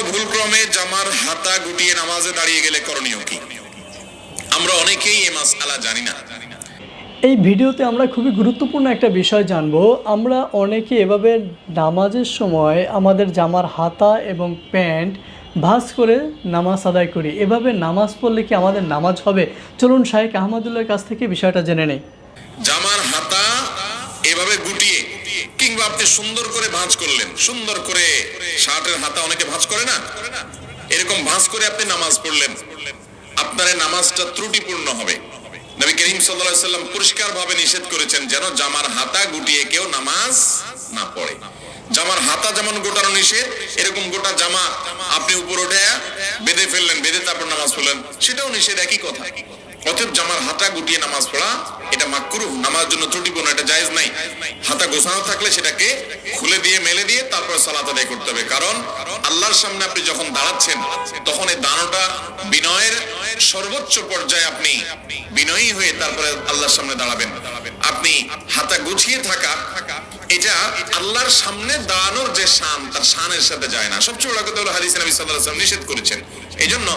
হলো ভুলক্রমে জামার হাতা গুটিয়ে নামাজে দাঁড়িয়ে গেলে করণীয় কি? আমরা অনেকেই এ মাসআলা জানি না। এই ভিডিওতে আমরা খুবই গুরুত্বপূর্ণ একটা বিষয় জানব। আমরা অনেকে এভাবে নামাজের সময় আমাদের জামার হাতা এবং প্যান্ট ভাঁজ করে নামাজ আদায় করি। এভাবে নামাজ পড়লে কি আমাদের নামাজ হবে? চলুন শাহেক আহমদুল্লাহর কাছ থেকে বিষয়টা জেনে নেই। জামার হাতা এভাবে গুটিয়ে কিংবা আপনি সুন্দর করে ভাঁজ করলেন। সুন্দর করে শার্টের হাতা অনেকে ভাঁজ করে না? এরকম ভাঁজ করে আপনি নামাজ পড়লেন। আপনার নামাজটা ত্রুটিপূর্ণ হবে। নবী করিম সাল্লাম পরিষ্কার ভাবে নিষেধ করেছেন যেন জামার হাতা গুটিয়ে কেউ নামাজ না পড়ে। জামার হাতা যেমন গোটানো নিষেধ, এরকম গোটা জামা আপনি উপর উঠে বেঁধে ফেললেন, বেঁধে তারপর নামাজ পড়লেন, সেটাও নিষেধ, একই কথা। অতএব জামার হাতা গুটিয়ে নামাজ পড়া, এটা মাকরু নামাজ জন্য ত্রুটিপূর্ণ এটা জায়েজ নাই। হাতা গোছানো থাকলে সেটাকে খুলে দিয়ে, মেলে দিয়ে তারপর সালাত আদায় করতে হবে। কারণ আল্লাহর সামনে আপনি যখন দাঁড়াচ্ছেন, তখন এই দানোটা বিনয়ের সর্বোচ্চ পর্যায়ে আপনি বিনয়ী হয়ে তারপরে আল্লাহর সামনে দাঁড়াবেন। আপনি হাতা গুছিয়ে থাকা, এটা আল্লাহর সামনে দাঁড়ানোর যে শান, তার শানের সাথে যায় না। সবচেয়ে বড় কথা হলো হাদিস নবী সাল্লাল্লাহু আলাইহি ওয়াসাল্লাম নিষেধ করেছেন। এইজন্য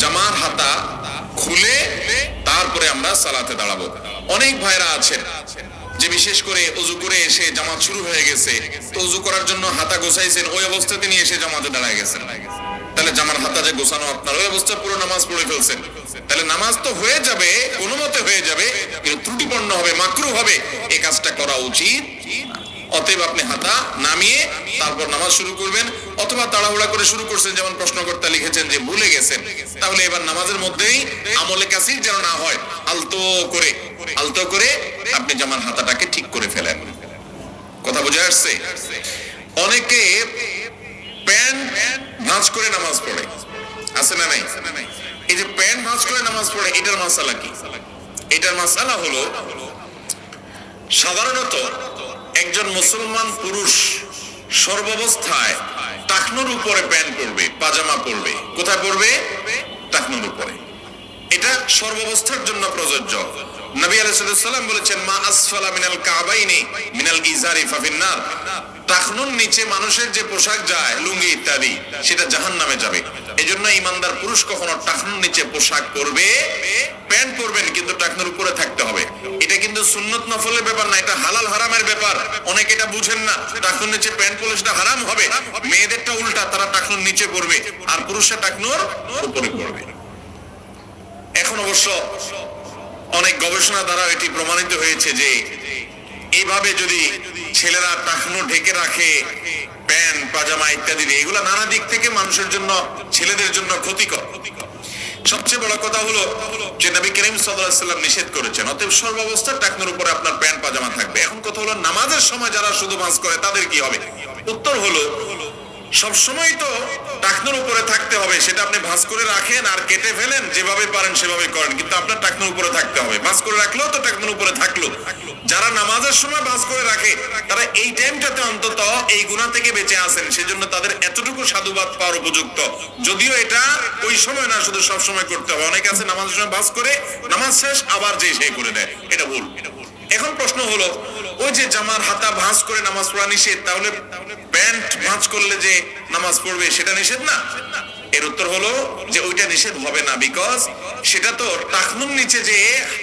জামার হাতা খুলে তারপরে আমরা সালাতে দাঁড়াবো। অনেক ভাইরা আছেন যে বিশেষ করে অজু করে এসে জামাত শুরু হয়ে গেছে। তো অজু করার জন্য হাতা গোছাইছেন, ওই অবস্থাতে নিয়ে এসে জামাতে দাঁড়ায় গেছেন। তাহলে জামার হাতা যে গোছানো আপনার, ওই অবস্থা পুরো নামাজ পড়ে ফেলছেন। তাহলে নামাজ তো হয়ে যাবে, কোনো মতে হয়ে যাবে, কিন্তু ত্রুটিপূর্ণ হবে, মাকরু হবে। এই কাজটা করা উচিত। অতএব আপনি হাতা নামিয়ে তারপর নামাজ শুরু করবেন, অথবা তাড়াহুড়া করে শুরু করছেন, যেমন প্রশ্নকর্তা লিখেছেন যে ভুলে গেছেন, তাহলে এবার নামাজের মধ্যেই আমলে কাসির যেন না হয়, আলতো করে আলতো করে আপনি জামার হাতাটাকে ঠিক করে ফেলেন। কথা বুঝে আসছে অনেকে প্যান্ট ভাঁজ করে নামাজ পড়ে। আছে না নাই? এই যে প্যান্ট ভাঁজ করে নামাজ পড়ে, এটার মাসালা কি? এটার মাসালা হলো, সাধারণত একজন মুসলমান পুরুষ সর্বাবস্থায় টাকনুর উপরে প্যান্ট পরবে, পাজামা পরবে। কোথায় পরবে? টাকনুর উপরে। এটা সর্বাবস্থার জন্য প্রযোজ্য। নবী আলাইহিস সালাম বলেছেন, মা আসফালা মিনাল কাবাইনি মিনাল ইজারি ফাফিন্নার। টাকনুর নিচে মানুষের যে পোশাক যায়, লুঙ্গি ইত্যাদি, সেটা জাহান্নামে যাবে। এজন্য ইমানদার পুরুষ কখনো টাকনুর নিচে পোশাক পরবে, প্যান্ট পরবেন কিন্তু টাকনুর উপরে থাকতে হবে। এটা কিন্তু সুন্নত নফলের ব্যাপার না, এটা হালাল হারামের ব্যাপার। অনেকে এটা বুঝেন না টাকনুর নিচে প্যান্ট পরলে সেটা হারাম হবে। মেয়েদেরটা উল্টা, তারা টাকনুর নিচে পরবে, আর পুরুষরা টাকনুর উপরে পড়বে এখন অবশ্য অনেক গবেষণা দ্বারা এটি প্রমাণিত হয়েছে যে এইভাবে যদি ছেলেরা টাকনো ঢেকে রাখে, প্যান্ট, পাজামা ইত্যাদি এগুলো নানা দিক থেকে মানুষের জন্য, ছেলেদের জন্য ক্ষতিকর। সবচেয়ে বড় কথা হলো যে নবী করিম সাল্লাম নিষেধ করেছেন, অতএব সর্বাবস্থা টাকনোর উপরে আপনার প্যান্ট, পাজামা থাকবে। এখন কথা হলো নামাজের সময় যারা শুধু মাস করে, তাদের কি হবে? উত্তর হলো সবসময় তো টাকনুর উপরে থাকতে হবে, সেটা আপনি ভাঁজ করে রাখেন আর কেটে ফেলেন, যেভাবে পারেন সেভাবে করেন। কিন্তু আপনার টাকনুর উপরে থাকতে হবে। ভাঁজ করে রাখলেও তো টাকনুর উপরে থাকল। যারা নামাজের সময় ভাঁজ করে রাখে, তারা এই টাইমটাতে অন্তত এই গুণা থেকে বেঁচে আসেন সেজন্য তাদের এতটুকু সাধুবাদ পাওয়ার উপযুক্ত। যদিও এটা ওই সময় না, শুধু সব সময় করতে হবে। অনেকে আছে নামাজের সময় ভাঁজ করে, নামাজ শেষ আবার যে সেই করে দেয় এটা ভুল। এখন প্রশ্ন হলো ওই যে জামার হাতা ভাঁজ করে নামাজ পড়া নিষেধ, তাহলে প্যান্ট ভাঁজ করলে যে নামাজ পড়বে সেটা নিষেধ না? এর উত্তর হলো যে ওইটা নিষেধ হবে না বিকজ সেটা তো টাকনুর নিচে যে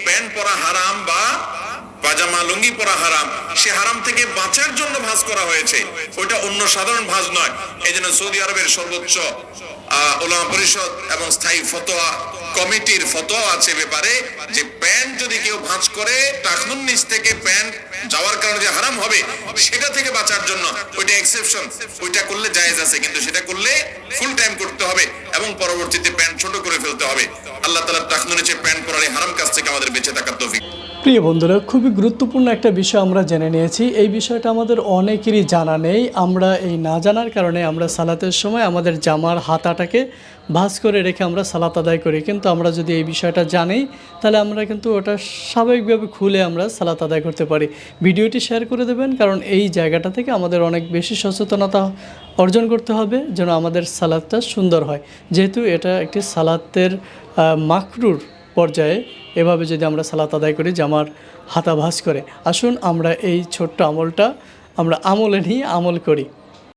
প্যান্ট পরা হারাম বা পাজামা, লুঙ্গি পরা হারাম, সে হারাম থেকে বাঁচার জন্য ভাঁজ করা হয়েছে। ওইটা অন্য সাধারণ ভাঁজ নয়। এই জন্য সৌদি আরবের সর্বোচ্চ ওলামা পরিষদ এবং স্থায়ী ফতোয়া কমিটির ফতোয়া আছে ব্যাপারে, যে প্যান্ট যদি কেউ ভাঁজ করে টাকনুন নিচ থেকে প্যান্ট যাওয়ার কারণে যে হারাম হবে, সেটা থেকে বাঁচার জন্য ওইটা এক্সেপশন ওইটা করলে জায়েজ আছে, কিন্তু সেটা করলে ফুল টাইম করতে হবে এবং পরবর্তীতে প্যান্ট ছোট করে ফেলতে হবে। আল্লাহ তাআলা টাকনুন নিচে প্যান্ট পরার এই হারাম কাজ থেকে আমাদের বেঁচে থাকার তৌফিক। প্রিয় বন্ধুরা, খুবই গুরুত্বপূর্ণ একটা বিষয় আমরা জেনে নিয়েছি। এই বিষয়টা আমাদের অনেকেরই জানা নেই। আমরা এই না জানার কারণে আমরা সালাতের সময় আমাদের জামার হাতাটাকে ভাঁজ করে রেখে আমরা সালাত আদায় করি। কিন্তু আমরা যদি এই বিষয়টা জানি, তাহলে আমরা কিন্তু ওটা স্বাভাবিকভাবে খুলে আমরা সালাত আদায় করতে পারি। ভিডিওটি শেয়ার করে দেবেন, কারণ এই জায়গাটা থেকে আমাদের অনেক বেশি সচেতনতা অর্জন করতে হবে যেন আমাদের সালাদটা সুন্দর হয়। যেহেতু এটা একটি সালাদের মাকরুর পর্যায়ে এভাবে যদি আমরা সালাত আদায় করি জামার হাতাভাস করে। আসুন আমরা এই ছোট্ট আমলটা আমরা আমলে নিয়ে আমল করি।